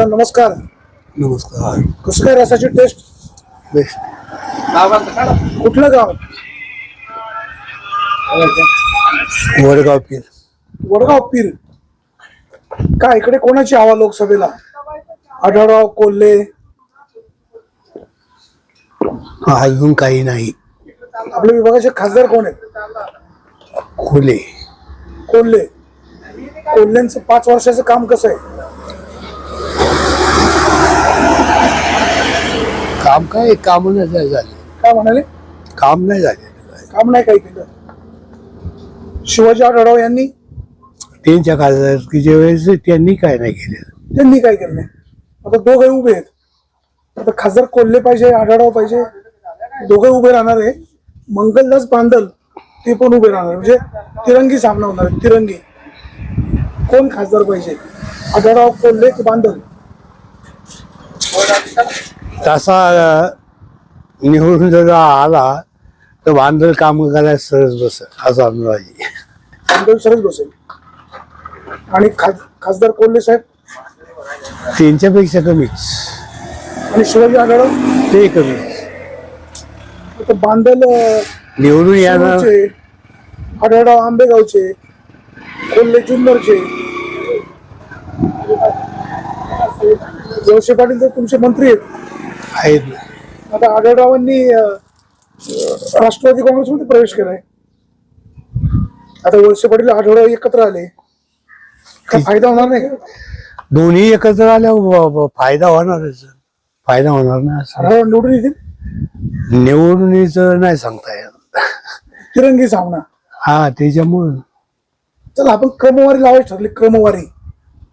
दादा नमस्कार. नमस्कार. कसं काय रसाची टेस्ट बेस्ट कुठलं गाव? वडगाव पीर. वडगाव पीर. काय इकडे कोणाची हवा लोकसभेला? आढळराव कोल्हे. अजून काही नाही. आपल्या विभागाचे खासदार कोण आहेत? खोले कोल्हे. कोल्हेंचं पाच वर्षाचं काम कसं आहे? काम काय? काम नाही झाले. काय म्हणाले? काम नाही झाले. काम नाही काही केलं. शिवाजी आढळराव यांनी? त्यांच्या खासदारकीच्या वेळेस त्यांनी काय नाही केलं. त्यांनी काय केलं आता दोघे उभे आहेत. आता खासदार कोल्हे पाहिजे आढळराव पाहिजे दोघे उभे राहणार आहे. मंगलदास बांदल ते पण उभे राहणार म्हणजे तिरंगी सामना होणार आहे तिरंगी. कोण खासदार पाहिजे? आढळराव कोल्हे की बांदल? तसा निवडून जर आला तर बांधल काम करायला सरस बस असं अंदाज आहे. सरच बसेल. आणि खास- खासदार कोल्हे साहेब? त्यांच्यापेक्षा कमीच. आणि शिवाजी आढळराव ते आता बांदल अं, निवडून येणार. शिरूरचे, आढळराव आंबेगावचे कोल्हे जुन्नरचे. जोशी पाटील तर तुमचे मंत्री आहेत. आहेत. ना. आता आढळरावांनी राष्ट्रवादी काँग्रेसमध्ये प्रवेश केलाय. आता वळसे पाटील आढळराव एकत्र आले. काय फायदा होणार नाही का? दोन्ही एकत्र आल्यावर फायदा होणारच फायदा होणार नाही असं. आढळराव निवडून येतील? निवडणुकीचं नाही सांगता येत. तिरंगी सामना. हा त्याच्यामुळं. चला आपण क्रमवारी लावायची ठरली क्रमवारी.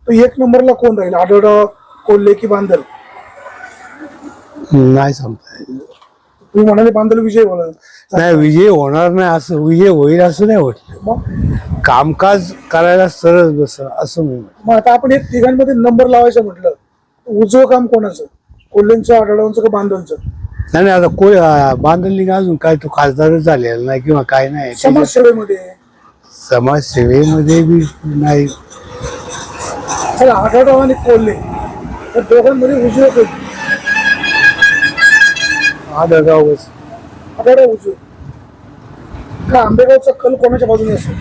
तो एक नंबरला कोण राहील? आढळराव कोल्हे की बांदल? नाही सांगता येत तुम्ही म्हणाले बांदल विजय बोला नाही विजय होणार नाही असं विजय होईल असं नाही वाटलं. मग? कामकाज करायला सरळ बस असं मी म्हणतो. मग आता आपण एक तिघांमध्ये नंबर लावायचं म्हटलं. उजवं काम कोणाचं? कोल्हेंचं आढळरावांचं का बांदलचं नाही नाही आता कोण अं, बांधली अजून? काय तो खासदारच झालेला नाही किंवा काय नाही. समाजसेवेमध्ये. समाजसेवेमध्ये बी नाही. चला आढळराव आणि कोल्हे. तर दोघांमध्ये उजवं कोण आढळराव उजवे का आंबेगावचा कल कोणाच्या बाजूने असेल?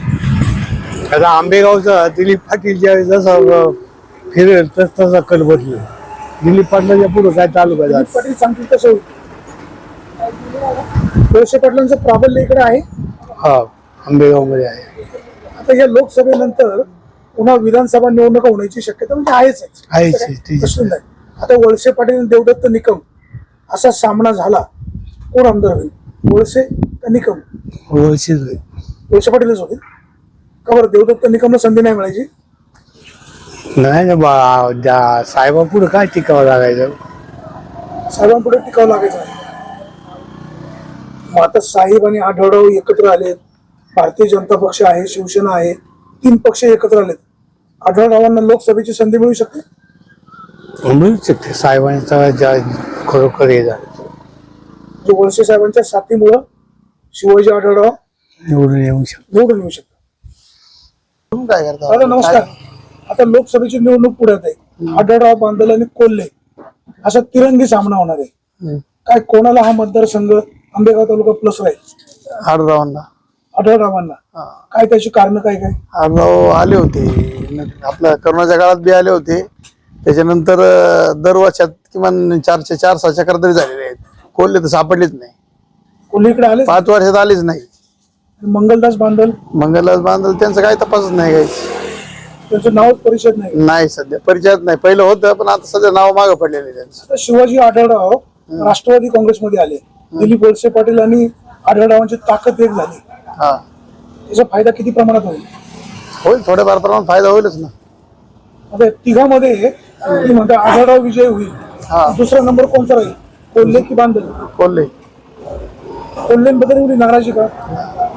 आता आंबेगावचा दिलीप पाटील ज्यावेळेस जसा अं, फिरेल तस तसा कल बदलेल. दिलीप पाटलाच्या पुढे काय तालुका दिलीप जात पाटील सांगतील तसं. होईल वळसे पाटलांचं प्राबल्य इकडे आहे? हा आंबेगावमध्ये आहे. आता या लोकसभेनंतर पुन्हा विधानसभा निवडणुका होण्याची शक्यता म्हणजे आहेच आहे. आहेच आहे, प्रश्न नाही. आता वळसे पाटील आणि देवदत्त निकम असा सामना झाला कोण आमदार होईल? वळसे का निकम? ओळखीच आहे. वळसे पाटीलच होतील. का बरं देवदत्त निकमला संधी नाही मिळायची? नाही ना बा पुढे काय टिकावं लागायचं? साहेबांपुढे टिकावं लागायचं नाही. मग आता साहेब आणि आढळराव एकत्र आलेत. भारतीय जनता पक्ष आहे शिवसेना आहे. तीन पक्ष एकत्र आलेत. आढळरावांना लोकसभेची संधी मिळू शकते? मिळू शकते साहेबांचा ज्या खरोखर हे झालं. जो वळसे साहेबांच्या साथीमुळं शिवाजी आढळराव निवडून येऊ शकतो. निवडून येऊ शकतात काय करता? दादा नमस्कार. आता लोकसभेची निवडणूक पुढ्यात आहे आढळराव बांदल आणि कोल्हे असा तिरंगी सामना होणार आहे. काय कोणाला हा मतदारसंघ आंबेगाव तालुका प्लस राहील? आडरावांना आढळरावांना काय त्याची कारण काय काय? आडराव आले होते. न- आपल्या करोनाच्या काळात बी आले होते. त्याच्यानंतर दर वर्षात किमान चारशे चार सहा चक्र तरी झालेले आहेत. कोल्हे तर सापडलेच नाही. कोल्हे इकडे आले पाच वर्षात आलेच नाही. मंगलदास बांदल मंगलदास बांधल त्यांचं काही तपासच नाही काही. त्यांचं नावच परिषद नाही? नाही सध्या परिचयात नाही. पहिलं होतं पण आता सध्या नाव मागं पडलेलं त्यांचं. आता शिवाजी आढळराव राष्ट्रवादी काँग्रेसमध्ये आले. दिलीप वळसे पाटील आणि आढळरावांची ताकद एक झाली. हा. त्याचा फायदा किती प्रमाणात होईल? होईल थोड्याफार प्रमाणात फायदा होईलच ना. आता तिघामध्ये ती विजय होईल. हा. दुसरा नंबर कोणता राहील? कोल्हे की बांदल कोल्हे. कोल्हेंबद्दल एवढी नाराजी का?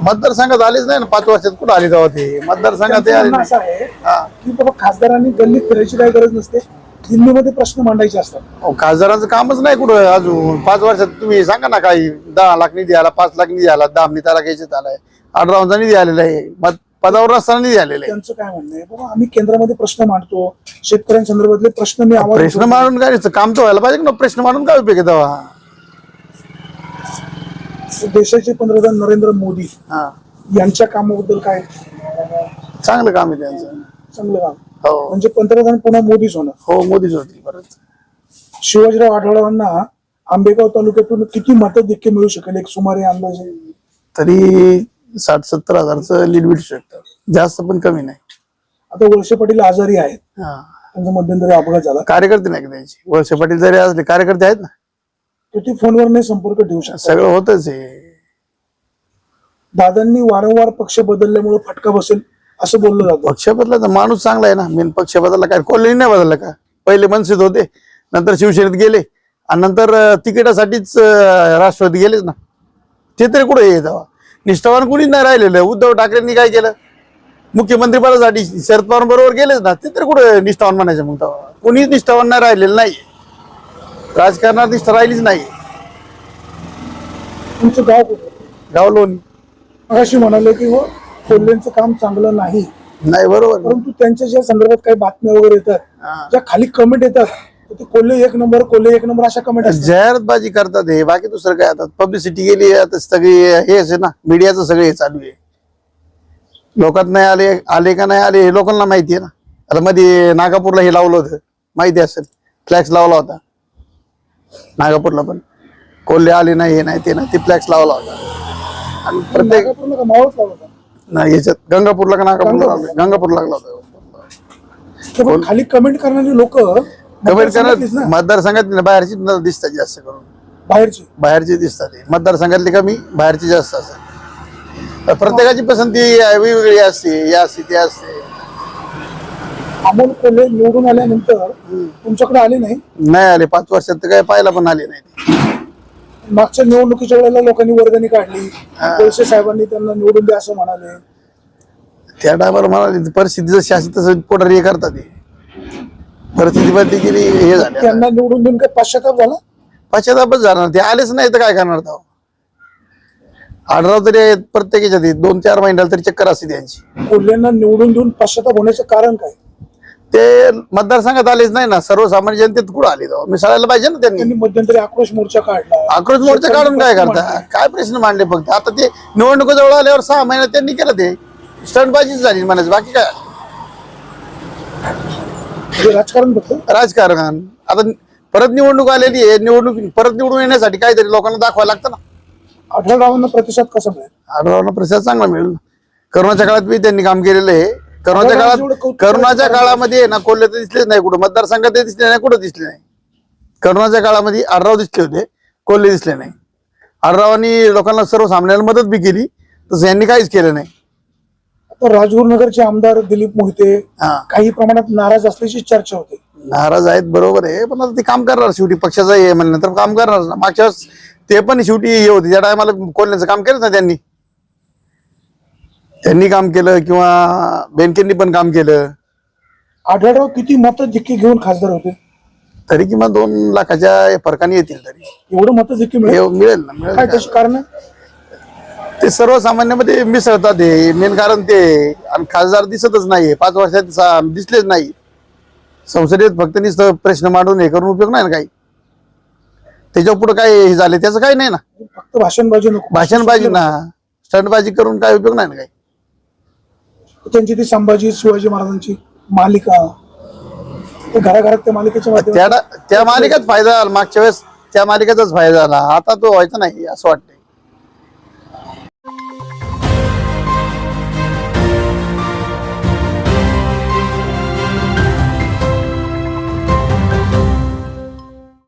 मतदारसंघात आलीच नाही ना पाच वर्षात कुठं आली तेव्हा ते? मतदारसंघात ते त्यांचं आले म्हणणं नाही असं आहे हा. की बाबा खासदारांनी गल्लीत फिरायची काही गरज नसते. दिल्लीमध्ये प्रश्न मांडायचे असतात. अहो, खासदारांचं कामच नाही कुठं अजून. पाच वर्षात तुम्ही सांगा ना काही दहा लाख निधी आला पाच लाख निधी आला दहा निधी आला घ्यायचे आलाय. राऊंडचा निधी आलेला आहे. मग पदावर असताना आहे. त्यांचं काय म्हणणं आहे? बाबा आम्ही केंद्रामध्ये प्रश्न मांडतो. शेतकऱ्यांसंदर्भातले प्रश्न मी आवाज प्रश्न मांडून काय काम तर व्हायला पाहिजे ना प्रश्न मांडून काय उपयोग आहे तेव्हा? देशाचे पंतप्रधान नरेंद्र मोदी हा. यांच्या कामाबद्दल काय? चांगलं काम आहे त्यांचं. चांगलं काम. हो. म्हणजे पंतप्रधान पुन्हा मोदीच होणार. हो मोदीच होतील परत शिवाजीराव आढळरावांना आंबेगाव तालुक्यातून किती मतं देखील मिळू शकेल? एक सुमारे अंदाजे. तरी साठ सत्तर हजारचं लीड भेटू शकतं. जास्त पण कमी नाही. आता वळसे पाटील आजारी आहेत. हा. त्यांचा मध्यंतरी अपघात झाला. कार्यकर्ते नाही का त्यांची? वळसे पाटील जरी असले कार्यकर्ते आहेत ना? तर ते फोनवर नाही संपर्क ठेवू शकतात सगळं होतच आहे दादांनी वारंवार पक्ष बदलल्यामुळे फटका बसेल असं बोललं जातं. पक्ष बदलाचा माणूस चांगला आहे ना? मेन पक्ष बदलला काय? कोल्हे नाही बदलला का? पहिले मनसेत होते नंतर शिवसेनेत गेले आणि नंतर अं, तिकिटासाठीच अं, राष्ट्रवादी गेलेच ना. ते तरी कुठे येत निष्ठावान कुणीच नाही राहिलेलं. उद्धव ठाकरेंनी काय केलं? मुख्यमंत्री पदासाठी शरद पवार बरोबर गेलेच ना. ते तरी कुठे निष्ठावान म्हणायचं मग कुणीच निष्ठावान नाही राहिलेलं नाही. राजकारणात निष्ठा राहिलीच नाही. तुमचं गाव कुठं? गाव लोणी. अशी म्हणाले की व कोल्हेंचं काम चांगलं नाही. नाही बरोबर. परंतु त्यांच्या ज्या संदर्भात काही बातम्या वगैरे येतात हा. ज्या खाली कमेंट येतात ते कोल्हे एक नंबर कोल्हे एक नंबर अशा कमेंट जाहिरातबाजी करतात हे बाकी दुसरं काय आता? पब्लिसिटी गेली आता सगळी हेच आहे ना मीडियाचं सगळं हे चालू आहे. लोकात नाही आले आले का नाही आले हे लोकांना माहिती आहे ना. आता मध्ये नागापूरला हे लावलं होतं माहिती असेल. फ्लॅक्स लावला होता. नागापूरला पण. कोल्हे आले नाही हे नाही ते नाही ते फ्लॅक्स लावला होता. आणि प्रत्येक? नाही याच्यात गंगापूरला का नागापूरला गंगापूर. लागला होता. खाली कमेंट करणारी लोक कमेंट करणार मतदारसंघात बाहेरची दिसतात जास्त करून. बाहेरची? बाहेरचे दिसतात. मतदारसंघातले कमी बाहेरचे जास्त असतात. प्रत्येकाची पसंती वेगवेगळी असते हे असते ते असते. अमोल कोल्हे निवडून आल्यानंतर तुमच्याकडे आले नाही? नाही आले पाच वर्षात तर काय पाहायला पण आले नाही. मागच्या निवडणुकीच्या वेळेला लोकांनी वर्गणी काढली. कोळसे साहेबांनी त्यांना निवडून द्या असं म्हणाले. त्या टायमाला म्हणाले परिस्थिती जशी असेल तसं पोटारी हे करतात. परिस्थिती बदली गेली हे झाले. त्यांना निवडून देऊन काही पश्चाताप झाला? पश्चातापच जाणार ते आलेच नाही तर काय करणार तेव्हा आढळराव तरी आहेत प्रत्येक याच्यात हे. दोन चार महिन्याला तरी चक्कर असते त्यांची. कोल्हेंना निवडून देऊन पश्चाताप होण्याचं कारण काय? ते मतदारसंघात आलेच नाही ना. सर्वसामान्य जनतेत कुठं आले तेव्हा मिसळायला पाहिजे ना त्यांनी. त्यांनी मध्यंतरी आक्रोश मोर्चा काढला. आक्रोश मोर्चा काढून काय करता? काय प्रश्न मांडले फक्त? आता ते निवडणुका जवळ आल्यावर सहा महिन्यात त्यांनी केलं ते. स्टंटबाजीच झाली म्हणायचं. बाकी काय? राजकारण फक्त? राजकारण. आता परत निवडणूक आलेली आहे निवडणूक परत निवडून येण्यासाठी काहीतरी लोकांना दाखवायला लागतं ना. आढळरावांना प्रतिसाद कसा मिळेल? आढळरावांना प्रसाद चांगला मिळेल. करोनाच्या काळात बी त्यांनी काम केलेलं आहे. करोनाच्या काळात करोनाच्या काळामध्ये ना कोल्हे तर दिसलेच नाही कुठं मतदारसंघात ते दिसले नाही कुठं दिसले नाही. करोनाच्या काळामध्ये आढराव दिसले होते कोल्हे दिसले नाही. आढरावांनी लोकांना सर्वसामान्यांना मदत बी केली तसं यांनी काहीच केलं नाही. आता राजगुरुनगरचे आमदार दिलीप मोहिते काही प्रमाणात नाराज असल्याची चर्चा होते. नाराज आहेत बरोबर आहे पण आता ते काम करणार शेवटी पक्षाचं हे म्हणल्यानंतर काम करणार. ना मागच्या वेळेस ते पण शेवटी हे होते त्या टायमाला कोल्ह्याचं काम केलं ना त्यांनी. त्यांनी काम केलं किंवा बेनकेंनी पण काम केलं. आढळराव किती मतं जिक्की घेऊन खासदार होते? तरी किंवा दोन लाखाच्या फरकाने येतील तरी. एवढं मतं जिक्की मिळेल? मिळेल ना मिळेल काय का? त्याची कारण? ते सर्वसामान्यमध्ये मिसळतात हे. मेन कारण ते आणि खासदार दिसतच नाही पाच वर्षात दिसलेच नाही. संसदेत फक्त नुसतं प्रश्न मांडून हे करून उपयोग नाही ना काही. त्याच्या पुढे काय हे झाले? त्याचं काही नाही ना. फक्त भाषणबाजी नको. भाषणबाजी ना. स्टंटबाजी करून काय उपयोग नाही ना काही. त्यांची ती संभाजी शिवाजी महाराजांची मालिका. घराघरात त्या मालिकेच्या त्या मालिकेत फायदा झाला. मागच्या वेळेस त्या मालिकेचाच फायदा झाला. आता तो व्हायचा नाही असं वाटतंय.